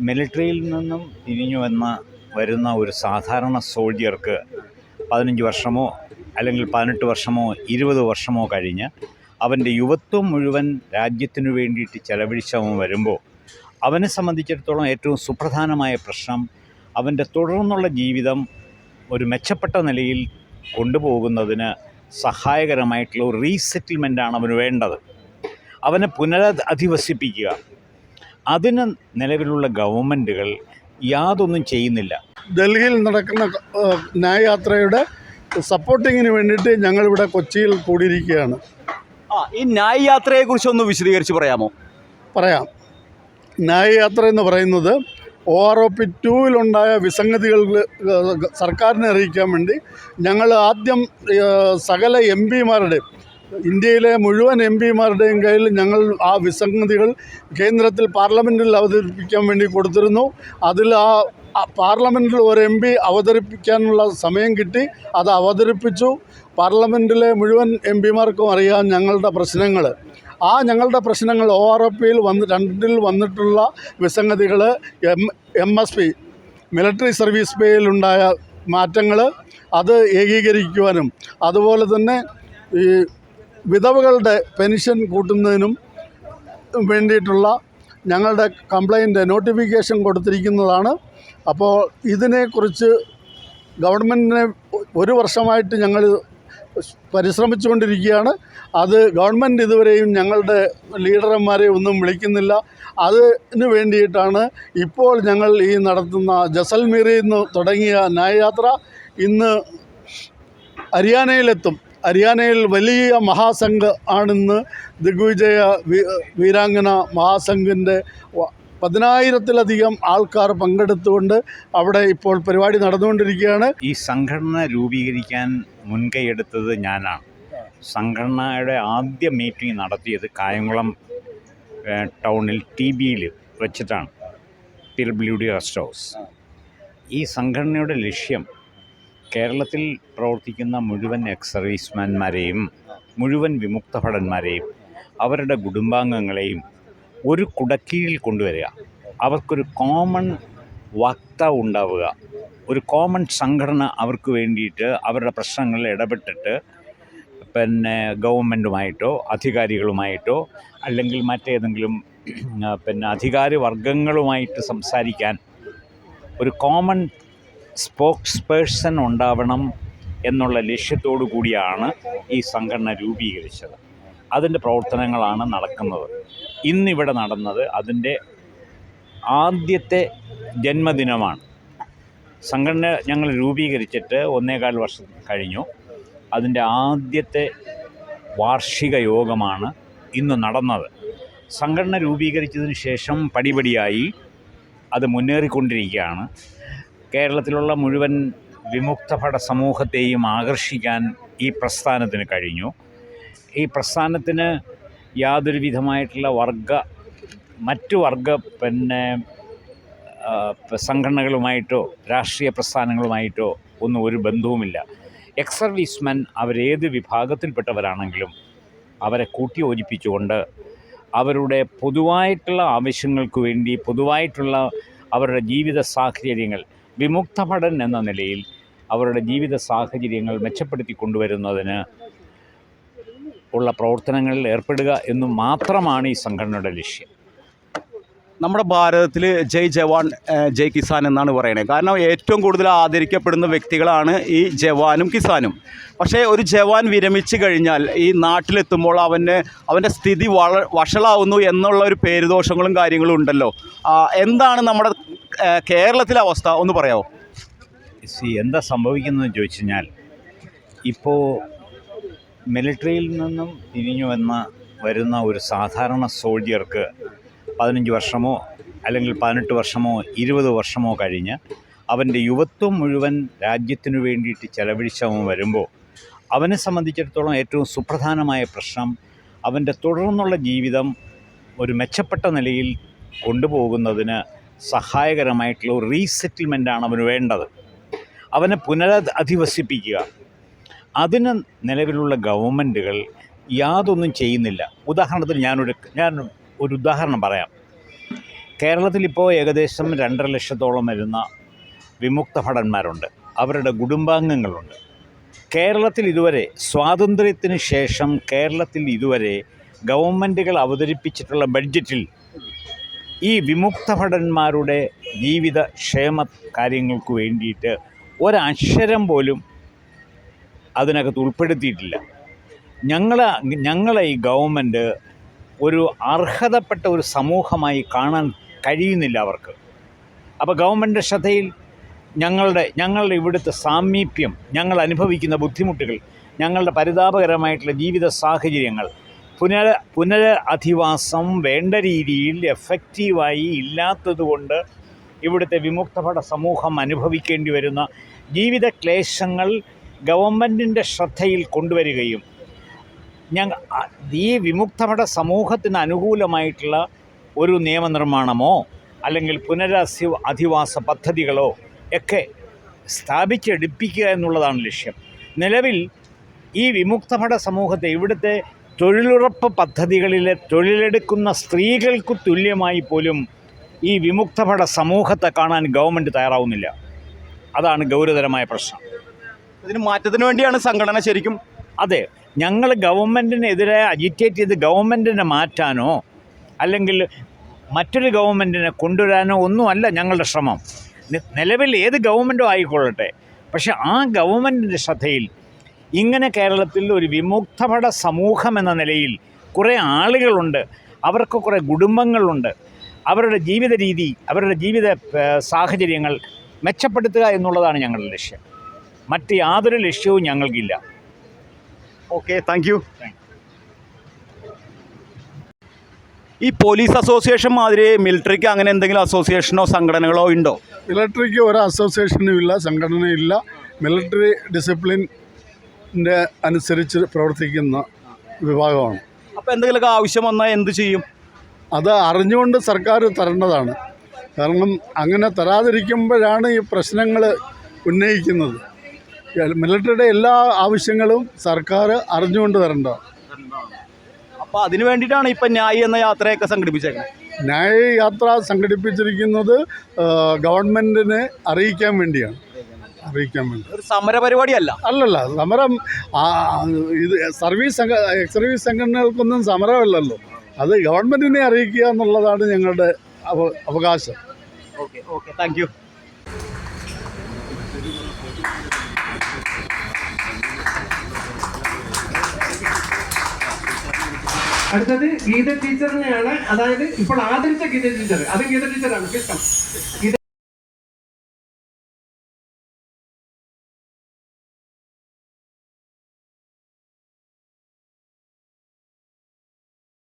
മിലിട്ടറിയിൽ നിന്നും തിരിഞ്ഞു വന്ന വരുന്ന ഒരു സാധാരണ സോൾജിയർക്ക് പതിനഞ്ച് വർഷമോ അല്ലെങ്കിൽ പതിനെട്ട് വർഷമോ ഇരുപത് വർഷമോ കഴിഞ്ഞ് അവന്റെ യുവത്വം മുഴുവൻ രാജ്യത്തിനു വേണ്ടിയിട്ട് ചെലവഴിച്ചവൻ വരുമ്പോൾ അവനെ സംബന്ധിച്ചിടത്തോളം ഏറ്റവും സുപ്രധാനമായ പ്രശ്നം അവന്റെ തുടർന്നുള്ള ജീവിതം ഒരു മെച്ചപ്പെട്ട നിലയിൽ കൊണ്ടുപോകുന്നതിന് സഹായകരമായിട്ടുള്ള ഒരു റീസെറ്റിൽമെന്റാണ് അവന് വേണ്ടത്. അവനെ പുനരധിവസിപ്പിക്കുക. അതിന് നിലവിലുള്ള ഗവൺമെന്റുകൾ യാതൊന്നും ചെയ്യുന്നില്ല. ഡൽഹിയിൽ നടക്കുന്ന ന്യായയാത്രയുടെ സപ്പോർട്ടിങ്ങിന് വേണ്ടിയിട്ട് ഞങ്ങളിവിടെ കൊച്ചിയിൽ കൂടിയിരിക്കുകയാണ്. ആ ഈ ന്യായ് യാത്രയെക്കുറിച്ച് ഒന്ന് വിശദീകരിച്ച് പറയാമോ? പറയാം. ന്യായയാത്ര എന്ന് പറയുന്നത് ഒ ആർ ഒ പി ടൂവിലുണ്ടായ വിസംഗതികൾ സർക്കാരിനെ അറിയിക്കാൻ വേണ്ടി ഞങ്ങൾ ആദ്യം സകല എം പിമാരുടെ ഇന്ത്യയിലെ മുഴുവൻ എം പിമാരുടെയും കയ്യിൽ ഞങ്ങൾ ആ വിസംഗതികൾ കേന്ദ്രത്തിൽ പാർലമെന്റിൽ അവതരിപ്പിക്കാൻ വേണ്ടി കൊടുത്തിരുന്നു. അതിൽ ആ പാർലമെന്റിൽ ഒരു എം പി അവതരിപ്പിക്കാനുള്ള സമയം കിട്ടി. അത് അവതരിപ്പിച്ചു. പാർലമെന്റിലെ മുഴുവൻ എം പിമാർക്കും അറിയാം ഞങ്ങളുടെ പ്രശ്നങ്ങൾ. ആ ഞങ്ങളുടെ പ്രശ്നങ്ങൾ ഒ ആർ പിയിൽ വന്ന് രണ്ടിൽ വന്നിട്ടുള്ള വിസംഗതികൾ M M S P military service പേയിലുണ്ടായ മാറ്റങ്ങൾ അത് ഏകീകരിക്കുവാനും അതുപോലെ തന്നെ ഈ വിധവകളുടെ പെൻഷൻ കൂട്ടുന്നതിനും വേണ്ടിയിട്ടുള്ള ഞങ്ങളുടെ കംപ്ലൈന്റ് നോട്ടിഫിക്കേഷൻ കൊടുത്തിരിക്കുന്നതാണ്. അപ്പോൾ ഇതിനെക്കുറിച്ച് ഗവൺമെന്റിനെ ഒരു വർഷമായിട്ട് ഞങ്ങൾ പരിശ്രമിച്ചുകൊണ്ടിരിക്കുകയാണ്. അത് ഗവൺമെന്റ് ഇതുവരെയും ഞങ്ങളുടെ ലീഡർമാരെ ഒന്നും വിളിക്കുന്നില്ല. അതിന് വേണ്ടിയിട്ടാണ് ഇപ്പോൾ ഞങ്ങൾ ഈ നടത്തുന്ന ജസൽമീറിൽ നിന്ന് തുടങ്ങിയ ന്യായയാത്ര ഇന്ന് ഹരിയാനയിലെത്തും. ഹരിയാനയിൽ വലിയ മഹാസംഘ് ആണെന്ന് ദിഗ്വിജയ വീരാംഗന മഹാസംഘിന്റെ പതിനായിരത്തിലധികം ആൾക്കാർ പങ്കെടുത്തുകൊണ്ട് അവിടെ ഇപ്പോൾ പരിപാടി നടന്നുകൊണ്ടിരിക്കുകയാണ്. ഈ സംഘടന രൂപീകരിക്കാൻ മുൻകൈയെടുത്തത് ഞാനാണ്. സംഘടനയുടെ ആദ്യ മീറ്റിംഗ് നടത്തിയത് കായംകുളം ടൗണിൽ ടി ബിയിൽ വെച്ചിട്ടാണ്. P rest house. ഈ സംഘടനയുടെ ലക്ഷ്യം കേരളത്തിൽ പ്രവർത്തിക്കുന്ന മുഴുവൻ എക്സ് സർവീസ്മാൻമാരെയും മുഴുവൻ വിമുക്ത ഭടന്മാരെയും അവരുടെ കുടുംബാംഗങ്ങളെയും ഒരു കുടക്കീഴിൽ കൊണ്ടുവരിക. അവർക്കൊരു കോമൺ വക്താവ് ഉണ്ടാവുക. ഒരു കോമൺ സംഘടന അവർക്ക് വേണ്ടിയിട്ട് അവരുടെ പ്രശ്നങ്ങളിൽ ഇടപെട്ടിട്ട് പിന്നെ ഗവൺമെന്റുമായിട്ടോ അധികാരികളുമായിട്ടോ അല്ലെങ്കിൽ മറ്റേതെങ്കിലും പിന്നെ അധികാര വർഗങ്ങളുമായിട്ട് സംസാരിക്കാൻ ഒരു കോമൺ സ്പോക്സ് പേഴ്സൺ ഉണ്ടാവണം എന്നുള്ള ലക്ഷ്യത്തോടു കൂടിയാണ് ഈ സംഘടന രൂപീകരിച്ചത്. അതിന്റെ പ്രവർത്തനങ്ങളാണ് നടക്കുന്നത്. ഇന്നിവിടെ നടന്നത് അതിന്റെ ആദ്യത്തെ ജന്മദിനമാണ്. സംഘടന ഞങ്ങൾ രൂപീകരിച്ചിട്ട് ഒന്നേകാൽ വർഷം കഴിഞ്ഞു. അതിന്റെ ആദ്യത്തെ വാർഷിക യോഗമാണ് ഇന്ന് നടന്നത്. സംഘടന രൂപീകരിച്ചതിന് ശേഷം പടിപടിയായി അത് മുന്നേറിക്കൊണ്ടിരിക്കുകയാണ്. കേരളത്തിലുള്ള മുഴുവൻ വിമുക്തഭട സമൂഹത്തെയും ആകർഷിക്കാൻ ഈ പ്രസ്ഥാനത്തിന് കഴിഞ്ഞു. ഈ പ്രസ്ഥാനത്തിന് യാതൊരു വിധമായിട്ടുള്ള വർഗ മറ്റു വർഗ പിന്നെ സംഘടനകളുമായിട്ടോ രാഷ്ട്രീയ പ്രസ്ഥാനങ്ങളുമായിട്ടോ ഒന്നും ഒരു ബന്ധവുമില്ല. എക്സ് സർവീസ്മെൻ അവരേത് വിഭാഗത്തിൽപ്പെട്ടവരാണെങ്കിലും അവരെ കൂട്ടി കൂട്ടിയോജിപ്പിച്ചുകൊണ്ട് അവരുടെ പൊതുവായിട്ടുള്ള ആവശ്യങ്ങൾക്ക് വേണ്ടി പൊതുവായിട്ടുള്ള അവരുടെ ജീവിത സാഹചര്യങ്ങൾ വിമുക്ത ഭടൻ എന്ന നിലയിൽ അവരുടെ ജീവിത സാഹചര്യങ്ങൾ മെച്ചപ്പെടുത്തി കൊണ്ടുവരുന്നതിന് ഉള്ള പ്രവർത്തനങ്ങളിൽ ഏർപ്പെടുക എന്ന് മാത്രമാണ് ഈ സംഘടനയുടെ ലക്ഷ്യം. നമ്മുടെ ഭാരതത്തിൽ ജയ് ജവാൻ ജയ് കിസാൻ എന്നാണ് പറയുന്നത്. കാരണം ഏറ്റവും കൂടുതൽ ആദരിക്കപ്പെടുന്ന വ്യക്തികളാണ് ഈ ജവാനും കിസാനും. പക്ഷേ ഒരു ജവാൻ വിരമിച്ച് കഴിഞ്ഞാൽ ഈ നാട്ടിലെത്തുമ്പോൾ അവന് അവന്റെ സ്ഥിതി വള വഷളാവുന്നു എന്നുള്ള ഒരു പേരുദോഷങ്ങളും കാര്യങ്ങളും ഉണ്ടല്ലോ. എന്താണ് നമ്മുടെ കേരളത്തിലെ അവസ്ഥ ഒന്ന് പറയാമോ സി എന്താ സംഭവിക്കുന്നതെന്ന് ചോദിച്ചു കഴിഞ്ഞാൽ ഇപ്പോൾ മിലിറ്ററിയിൽ നിന്നും തിരിഞ്ഞു വന്ന വരുന്ന ഒരു സാധാരണ സോൾജിയർക്ക് പതിനഞ്ച് വർഷമോ അല്ലെങ്കിൽ പതിനെട്ട് വർഷമോ ഇരുപത് വർഷമോ കഴിഞ്ഞ് അവന്റെ യുവത്വം മുഴുവൻ രാജ്യത്തിനു വേണ്ടിയിട്ട് ചെലവഴിച്ചവൻ വരുമ്പോൾ അവനെ സംബന്ധിച്ചിടത്തോളം ഏറ്റവും സുപ്രധാനമായ പ്രശ്നം അവന്റെ തുടർന്നുള്ള ജീവിതം ഒരു മെച്ചപ്പെട്ട നിലയിൽ കൊണ്ടുപോകുന്നതിന് സഹായകരമായിട്ടുള്ള ഒരു റീസെറ്റിൽമെന്റാണ് അവന് വേണ്ടത്. അവനെ പുനരധിവസിപ്പിക്കുക. അതിന് നിലവിലുള്ള ഗവൺമെന്റുകൾ യാതൊന്നും ചെയ്യുന്നില്ല. ഉദാഹരണത്തിന് ഞാനൊരു ഞാൻ ഒരു ഉദാഹരണം പറയാം. കേരളത്തിലിപ്പോൾ ഏകദേശം രണ്ടര ലക്ഷത്തോളം വരുന്ന വിമുക്ത ഭടന്മാരുണ്ട്. അവരുടെ കുടുംബാംഗങ്ങളുണ്ട്. കേരളത്തിൽ ഇതുവരെ സ്വാതന്ത്ര്യത്തിന് ശേഷം കേരളത്തിൽ ഇതുവരെ ഗവൺമെന്റുകൾ അവതരിപ്പിച്ചിട്ടുള്ള ബഡ്ജറ്റിൽ ഈ വിമുക്ത ഭടന്മാരുടെ ജീവിത ക്ഷേമ കാര്യങ്ങൾക്ക് വേണ്ടിയിട്ട് ഒരക്ഷരം പോലും അതിനകത്ത് ഉൾപ്പെടുത്തിയിട്ടില്ല. ഞങ്ങളെ ഞങ്ങളെ ഈ ഗവൺമെന്റ് ഒരു അർഹതപ്പെട്ട ഒരു സമൂഹമായി കാണാൻ കഴിയുന്നില്ല അവർക്ക്. അപ്പോൾ ഗവൺമെന്റ് ശ്രദ്ധയിൽ ഞങ്ങളുടെ ഞങ്ങളുടെ ഇവിടുത്തെ സാമീപ്യം ഞങ്ങൾ അനുഭവിക്കുന്ന ബുദ്ധിമുട്ടുകൾ ഞങ്ങളുടെ പരിതാപകരമായിട്ടുള്ള ജീവിത സാഹചര്യങ്ങൾ പുനര പുനരധിവാസം വേണ്ട രീതിയിൽ എഫക്റ്റീവായി ഇല്ലാത്തതുകൊണ്ട് ഇവിടുത്തെ വിമുക്തഭട സമൂഹം അനുഭവിക്കേണ്ടി വരുന്ന ജീവിത ക്ലേശങ്ങൾ ഗവൺമെന്റിന്റെ ശ്രദ്ധയിൽ കൊണ്ടുവരികയും ഞങ്ങൾ ഈ വിമുക്തഭട സമൂഹത്തിന് അനുകൂലമായിട്ടുള്ള ഒരു നിയമനിർമ്മാണമോ അല്ലെങ്കിൽ പുനരധി അധിവാസ പദ്ധതികളോ ഒക്കെ സ്ഥാപിച്ചെടുപ്പിക്കുക എന്നുള്ളതാണ് ലക്ഷ്യം. നിലവിൽ ഈ വിമുക്തഭട സമൂഹത്തെ ഇവിടുത്തെ തൊഴിലുറപ്പ് പദ്ധതികളിലെ തൊഴിലെടുക്കുന്ന സ്ത്രീകൾക്ക് തുല്യമായി പോലും ഈ വിമുക്തഭട സമൂഹത്തെ കാണാൻ ഗവൺമെന്റ് തയ്യാറാവുന്നില്ല. അതാണ് ഗൗരവതരമായ പ്രശ്നം. ഇതിന് മാറ്റത്തിന് വേണ്ടിയാണ് സംഘടന ശരിക്കും അതെ ഞങ്ങൾ ഗവൺമെന്റിനെതിരെ അജിറ്റേറ്റ് ചെയ്ത് ഗവൺമെന്റിനെ മാറ്റാനോ അല്ലെങ്കിൽ മറ്റൊരു ഗവൺമെന്റിനെ കൊണ്ടുവരാനോ ഒന്നുമല്ല ഞങ്ങളുടെ ശ്രമം. നിലവിൽ ഏത് ഗവൺമെന്റോ ആയിക്കൊള്ളട്ടെ. പക്ഷെ ആ ഗവൺമെന്റിന്റെ ശ്രദ്ധയിൽ ഇങ്ങനെ കേരളത്തിൽ ഒരു വിമുക്തഭട സമൂഹം എന്ന നിലയിൽ കുറേ ആളുകളുണ്ട്. അവർക്ക് കുറേ കുടുംബങ്ങളുണ്ട്. അവരുടെ ജീവിത രീതി അവരുടെ ജീവിത സാഹചര്യങ്ങൾ മെച്ചപ്പെടുത്തുക എന്നുള്ളതാണ് ഞങ്ങളുടെ ലക്ഷ്യം. മറ്റ് യാതൊരു ലക്ഷ്യവും ഞങ്ങൾക്കില്ല. ഓക്കെ താങ്ക് യു ഈ പോലീസ് അസോസിയേഷൻ മാതിരി മിലിറ്ററിക്ക് അങ്ങനെ എന്തെങ്കിലും അസോസിയേഷനോ സംഘടനകളോ ഉണ്ടോ? മിലിറ്ററിക്ക് ഒരു അസോസിയേഷനും ഇല്ല സംഘടനയില്ല മിലിറ്ററി ഡിസിപ്ലിന്റെ അനുസരിച്ച് പ്രവർത്തിക്കുന്ന വിഭാഗമാണ്. അപ്പോൾ എന്തെങ്കിലുമൊക്കെ ആവശ്യം വന്നാൽ എന്ത് ചെയ്യും? അത് അറിഞ്ഞുകൊണ്ട് സർക്കാർ തരേണ്ടതാണ്. കാരണം അങ്ങനെ തരാതിരിക്കുമ്പോഴാണ് ഈ പ്രശ്നങ്ങൾ ഉന്നയിക്കുന്നത്. മിലിറ്ററിയുടെ എല്ലാ ആവശ്യങ്ങളും സർക്കാർ അറിഞ്ഞുകൊണ്ട് തരേണ്ട. അപ്പോൾ അതിന് വേണ്ടിയിട്ടാണ് ഇപ്പം ന്യായ എന്ന യാത്രയൊക്കെ സംഘടിപ്പിച്ചേക്കുന്നത്. ന്യായ യാത്ര സംഘടിപ്പിച്ചിരിക്കുന്നത് ഗവൺമെന്റിനെ അറിയിക്കാൻ വേണ്ടിയാണ്. അറിയിക്കാൻ വേണ്ടി. ഒരു സമര പരിപാടിയല്ല. അല്ലല്ല സമരം ഇത് സർവീസ് സംഘ എക്സ് സർവീസ് സംഘടനകൾക്കൊന്നും സമരമല്ലല്ലോ. അത് ഗവൺമെന്റിനെ അറിയിക്കുക എന്നുള്ളതാണ് ഞങ്ങളുടെ അവ അവകാശം. ഓക്കെ ഓക്കെ താങ്ക് യു അടുത്തത് ഗീത ടീച്ചറിനെയാണ് അതായത് ഇപ്പോൾ ആദരിച്ച ഗീത ടീച്ചർ. അത് ഗീത ടീച്ചറാണ് കിട്ടം ഗീത